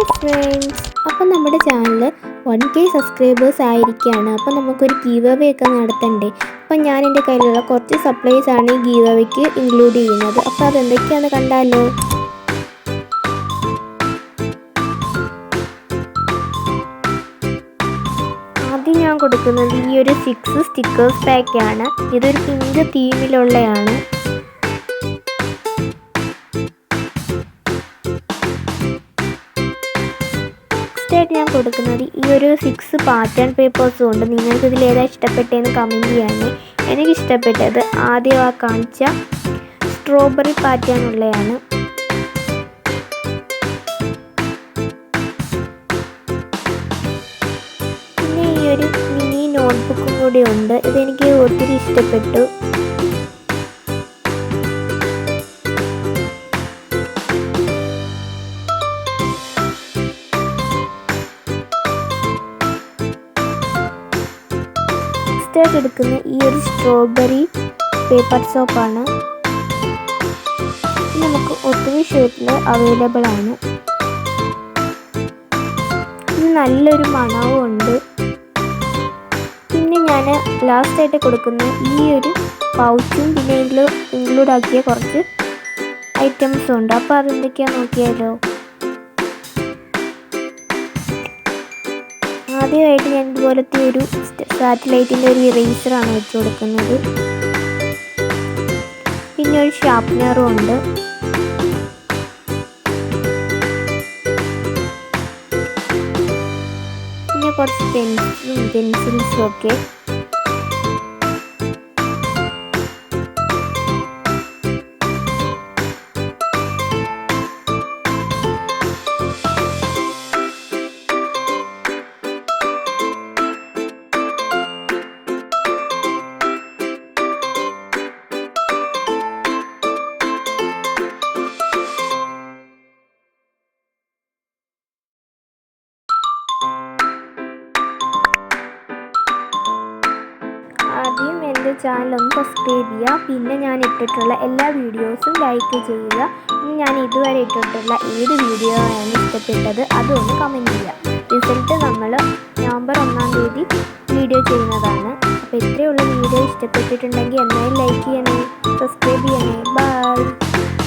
Hi friends അപ്പം നമ്മുടെ channel one K subscribers ആയിരിക്കുകയാണ്. അപ്പം നമുക്കൊരു ഗീവ് അവേ ഒക്കെ നടത്തണ്ടേ? അപ്പം ഞാൻ എന്റെ കയ്യിലുള്ള കുറച്ച് സപ്ലൈസ് ആണ് ഈ ഗീവ് അവേക്ക് ഇൻക്ലൂഡ് ചെയ്യുന്നത്. അപ്പോൾ അതെന്തൊക്കെയാണ് കണ്ടാലോ? ആദ്യം ഞാൻ കൊടുക്കുന്നത് ഈ ഒരു സിക്സ് സ്റ്റിക്കേഴ്സ് പാക്കാണ് ഇതൊരു പിങ്ക് തീമിലുള്ളതാണ് നെക്സ്റ്റ് ആയിട്ട് ഞാൻ കൊടുക്കുന്നത് ഈ ഒരു സിക്സ് പാറ്റേൺ പേപ്പേഴ്സും ഉണ്ട് നിങ്ങൾക്ക് ഇതിൽ ഏതാ ഇഷ്ടപ്പെട്ടതെന്ന് കമന്റ് ചെയ്യാനേ എനിക്ക് ഇഷ്ടപ്പെട്ടത് ആദ്യം ആ കാണിച്ച സ്ട്രോബെറി പാറ്റേൺ ഉള്ളതാണ് പിന്നെ ഈ ഒരു മിനി നോട്ട്ബുക്കും കൂടി ഉണ്ട്. ഇതെനിക്ക് ഒത്തിരി ഇഷ്ടപ്പെട്ടു. നെക്സ്റ്റ് ആയിട്ട് എടുക്കുന്ന ഈ ഒരു സ്ട്രോബെറി പേപ്പർ സോപ്പാണ് നമുക്ക് ഒത്തിരി ഷേപ്പിൽ അവൈലബിൾ ആണ്. ഇത് നല്ലൊരു മണവും ഉണ്ട്. പിന്നെ ഞാൻ ലാസ്റ്റായിട്ട് കൊടുക്കുന്ന ഈ ഒരു പൗച്ചും പിന്നെ ഇതിൽ ഇൻക്ലൂഡ് ആക്കിയ കുറച്ച് ഐറ്റംസും ഉണ്ട്. അപ്പോൾ അതെന്തൊക്കെയാണെന്ന് നോക്കിയാലോ? ആദ്യമായിട്ട് ഞാൻ ഇതുപോലത്തെ ഒരു സാറ്റലൈറ്റിന്റെ ഒരു ഇറേസറാണ് വെച്ച് കൊടുക്കുന്നത്. പിന്നെ ഒരു ഷാർപ്പ്നറും ഉണ്ട്. പിന്നെ കുറച്ച് പെൻസിലും പെൻസിൽസും ഒക്കെ എന്റെ ചാനൽ ഒന്ന് സബ്സ്ക്രൈബ് ചെയ്യുക. പിന്നെ ഞാൻ ഇട്ടിട്ടുള്ള എല്ലാ വീഡിയോസും ലൈക്ക് ചെയ്യുക. ഇനി ഞാൻ ഇതുവരെ ഇട്ടിട്ടുള്ള ഏത് വീഡിയോ ആണ് ഇഷ്ടപ്പെട്ടത് അതൊന്ന് കമന്റ് ചെയ്യുക. റിസൾട്ട് നമ്മൾ നവംബർ ഒന്നാം തീയതി വീഡിയോ ചെയ്യുന്നതാണ്. അപ്പോൾ ഇത്രയുള്ള വീഡിയോ ഇഷ്ടപ്പെട്ടിട്ടുണ്ടെങ്കിൽ എന്നാലും ലൈക്ക് ചെയ്യണേ. സബ്സ്ക്രൈബ് ചെയ്യണേ. ബൈ